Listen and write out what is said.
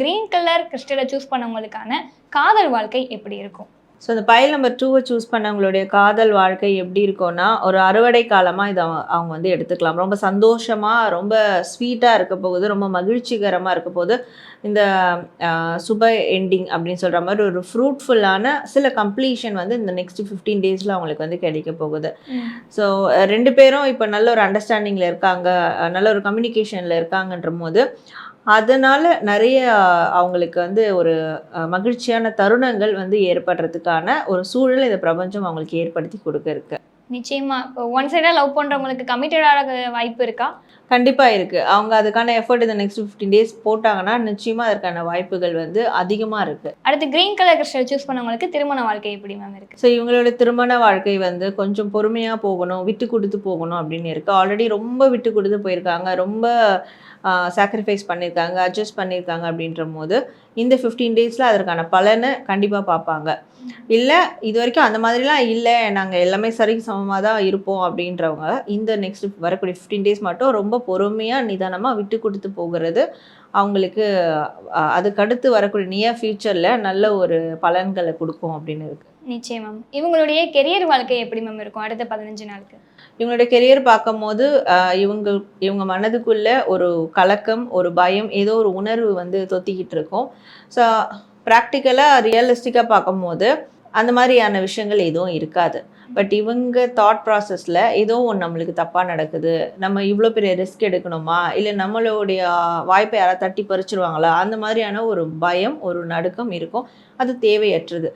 Green colour கிறிஸ்டலை choose பண்ணவங்களுக்கான காதல் வாழ்க்கை எப்படி இருக்கும்? ஸோ இந்த பைல் நம்பர் டூவை சூஸ் பண்ணவங்களுடைய காதல் வாழ்க்கை எப்படி இருக்கும்னா ஒரு அறுவடை காலமாக இதை அவங்க- வந்து எடுத்துக்கலாம். ரொம்ப சந்தோஷமாக ரொம்ப ஸ்வீட்டாக இருக்க போகுது ரொம்ப மகிழ்ச்சிகரமாக இருக்க போகுது. இந்த சுப எண்டிங் அப்படின்னு சொல்கிற மாதிரி ஒரு ஃப்ரூட்ஃபுல்லான சில கம்ப்ளீஷன் வந்து இந்த நெக்ஸ்ட் ஃபிஃப்டீன் டேஸில் அவங்களுக்கு வந்து கிடைக்க போகுது. ஸோ ரெண்டு பேரும் இப்போ நல்ல ஒரு அண்டர்ஸ்டாண்டிங்கில் இருக்காங்க நல்ல ஒரு கம்யூனிகேஷனில் இருக்காங்கன்ற போது அதனால் நிறைய அவங்களுக்கு வந்து ஒரு மகிழ்ச்சியான தருணங்கள் வந்து ஏற்படுறதுக்கான ஒரு சூழல் இந்த பிரபஞ்சம் அவங்களுக்கு ஏற்படுத்தி கொடுக்க இருக்கு. நிச்சயமா. இப்போ ஒன் சைடாக லவ் பண்றவங்களுக்கு கமிட்டட் ஆக வாய்ப்பு இருக்கா? கண்டிப்பாக இருக்குது அவங்க அதுக்கான எஃபர்ட் இந்த நெக்ஸ்ட் ஃபிஃப்டீன் டேஸ் போட்டாங்கன்னா நிச்சயமாக அதற்கான வாய்ப்புகள் வந்து அதிகமாக இருக்குது அடுத்து கிரீன் கலர் கிறிஸ்டல் சூஸ் பண்ணவங்களுக்கு திருமண வாழ்க்கை எப்படி மேம் இருக்கு? ஸோ இவங்களோட திருமண வாழ்க்கை வந்து கொஞ்சம் பொறுமையாக போகணும் விட்டு கொடுத்து போகணும் அப்படின்னு இருக்குது ஆல்ரெடி ரொம்ப விட்டு கொடுத்து போயிருக்காங்க. ரொம்ப சாக்ரிஃபைஸ் பண்ணியிருக்காங்க அட்ஜஸ்ட் பண்ணியிருக்காங்க அப்படின்ற போது இந்த ஃபிஃப்டீன் டேஸில் அதற்கான பலனை கண்டிப்பாக பார்ப்பாங்க. இல்லை இது வரைக்கும் அந்த மாதிரிலாம் இல்லை. நாங்கள் எல்லாமே சரிக்கு சமமாக தான் இருப்போம் அப்படின்றவங்க இந்த நெக்ஸ்ட் வரக்கூடிய ஃபிஃப்டீன் டேஸ் மட்டும் ரொம்ப பொறுமையாக நிதானமாக விட்டு கொடுத்து போகிறது. அவங்களுக்கு அதுக்கடுத்து வரக்கூடிய நியர் ஃப்யூச்சரில் நல்ல ஒரு பலன்களை கொடுக்கும் அப்படின்னு இருக்கு. நிச்சயம் இவங்களுடைய கெரியர் வாழ்க்கை எப்படி மேம் இருக்கும் அடுத்த பதினஞ்சு நாளுக்கு? இவங்களோட கெரியர் பார்க்கும்போது இவங்க இவங்க மனதுக்குள்ள ஒரு கலக்கம் ஒரு பயம் ஏதோ ஒரு உணர்வு வந்து தொத்திக்கிட்டு இருக்கும். ஸோ ப்ராக்டிக்கலாக ரியலிஸ்டிக்காக பார்க்கும்போது அந்த மாதிரியான விஷயங்கள் எதுவும் இருக்காது. பட் இவங்க தாட் ப்ராசஸில் ஏதோ ஒன்று நம்மளுக்கு தப்பாக நடக்குது. நம்ம இவ்வளோ பெரிய ரிஸ்க் எடுக்கணுமா? இல்லை நம்மளுடைய வாய்ப்பை யாராவது தட்டி பறிச்சிருவாங்களா? அந்த மாதிரியான ஒரு பயம் ஒரு நடுக்கம் இருக்கும். அது தேவையற்றது.